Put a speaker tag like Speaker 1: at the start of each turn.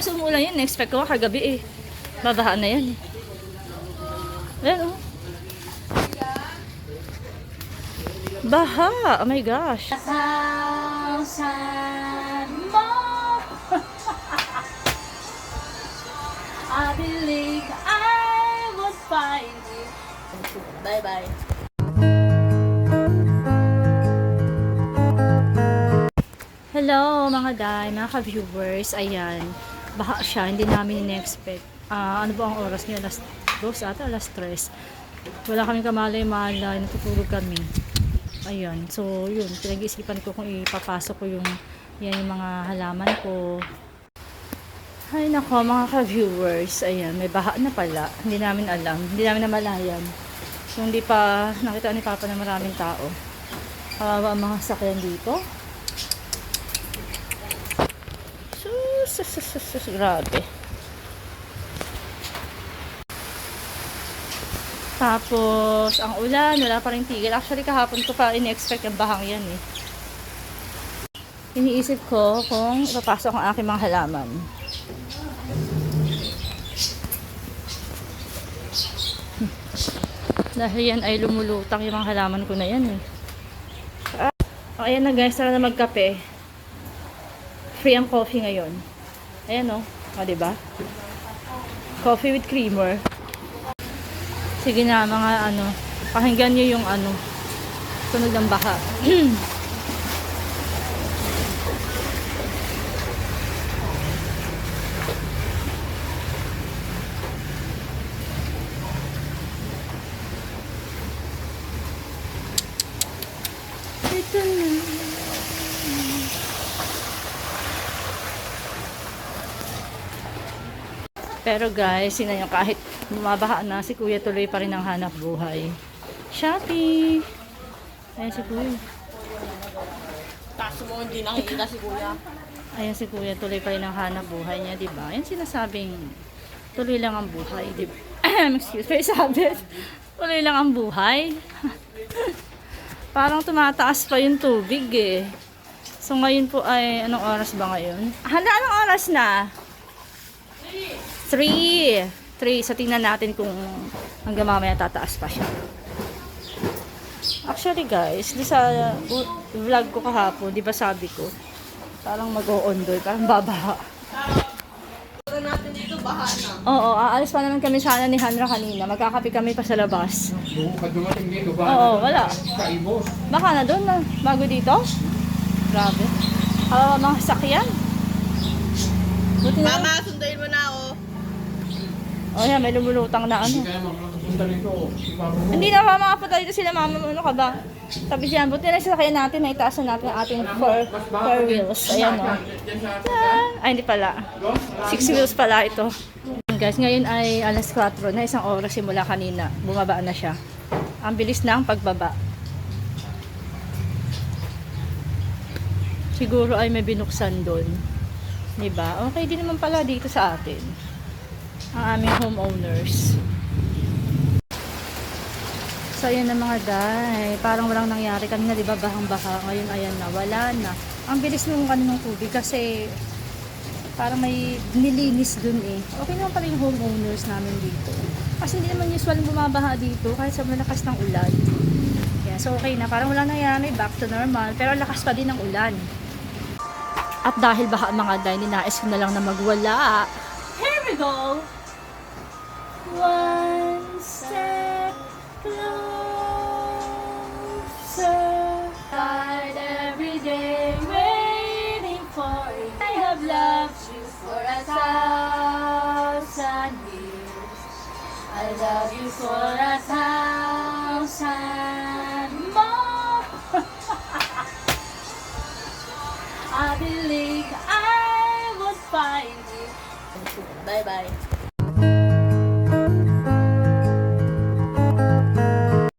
Speaker 1: kasi umulan yun. Expect ko kagabi eh. Babaha na yan eh. Ayan oh. Baha! Oh my gosh. I believe I would find you Bye-bye Hello mga day, mga ka-viewers. Ayan, baha siya, hindi namin in-expect. Ah, ano ba ang oras niya? Alas 2 ata, alas 3. Wala kaming kamalay-malay, natutulog kami. Ayan, so yun, pinag-iisipan ko kung ipapasok ko yung, yan yung mga halaman ko. Ay nako mga ka-viewers, ayan, may baha na pala. Hindi namin alam, hindi namin namalayan. So hindi pa nakita ni Papa na maraming tao. Kawawa ang mga sakyan dito. Sus, grabe. Tapos, ang ulan, wala pa rin tigil. Actually, kahapon ko pa in-expect ang bahang yan eh. Iniisip ko kung ipapasok ang aking mga halaman. Dahil yan ay lumulutang yung mga halaman ko na yan eh. Ah, ayan na guys, tara na magkape. Free ang coffee ngayon. Ayan o. O, diba? Coffee with creamer. Sige na, mga ano. Pakinggan nyo yung ano. Tunog ng baha. Ito na. Pero guys, sino yung kahit bumabaha na, si kuya tuloy pa rin ang hanap buhay. Shopee! Ayan si kuya.
Speaker 2: Kaso mo hindi nakikita si kuya.
Speaker 1: Ayan si kuya, tuloy pa rin ang hanap buhay niya, di ba? Ayan sinasabing, tuloy lang ang buhay, di ba? Excuse me, sabi. Tuloy lang ang buhay. Parang tumataas pa yung tubig eh. So ngayon po ay, anong oras ba ngayon? Handa, anong oras na? 3. 3. So tingnan natin kung hanggang mamaya tataas pa siya. Actually guys, di sa vlog ko kahapon, di ba sabi ko, parang mag-o-ondoy, parang babaha.
Speaker 2: Natin dito, baha na.
Speaker 1: Oo, aalis pa naman kami sana ni Hanra kanina. Magkakape kami pa sa labas.
Speaker 3: Ka dumating dito ba?
Speaker 1: Oo, wala.
Speaker 3: Sa Ibos.
Speaker 1: Baka na doon na, bago dito. Grabe. Ah, mga sakyan. Buti na
Speaker 2: sundayin mo na ako.
Speaker 1: Oh, yan, may lumulutang na ano.
Speaker 3: Hindi kaya makakapunta rito. Si Mama mo.
Speaker 1: Hindi na makapunta dito sila mama. Ano ka ba? Sabi siya, buti na sasakyan natin na itaas na natin ang ating four, four wheels. Ayan o.
Speaker 3: Sa
Speaker 1: Yan. Ay, hindi pala. Six wheels pala ito. Guys, ngayon ay alas 4 na isang oras simula kanina. Bumaba na siya. Ang bilis ng pagbaba. Siguro ay may binuksan doon. Diba? Okay din naman pala dito sa atin. Ang aming homeowners. So, ayan na mga day. Parang walang nangyari. Kanina, di ba, bahang-baha. Ngayon, ayan na. Wala na. Ang bilis nung kaninong tubig kasi parang may nilinis dun eh. Okay naman pala yung homeowners namin dito. Kasi hindi naman usual bumabaha dito kahit sa malakas ng ulan. Yeah, so okay na. Parang walang nangyari. Back to normal. Pero lakas pa din ng ulan. At dahil baka mga day, ninais ko na lang na magwala. Here we go! A thousand more. I believe I would find you. Bye bye.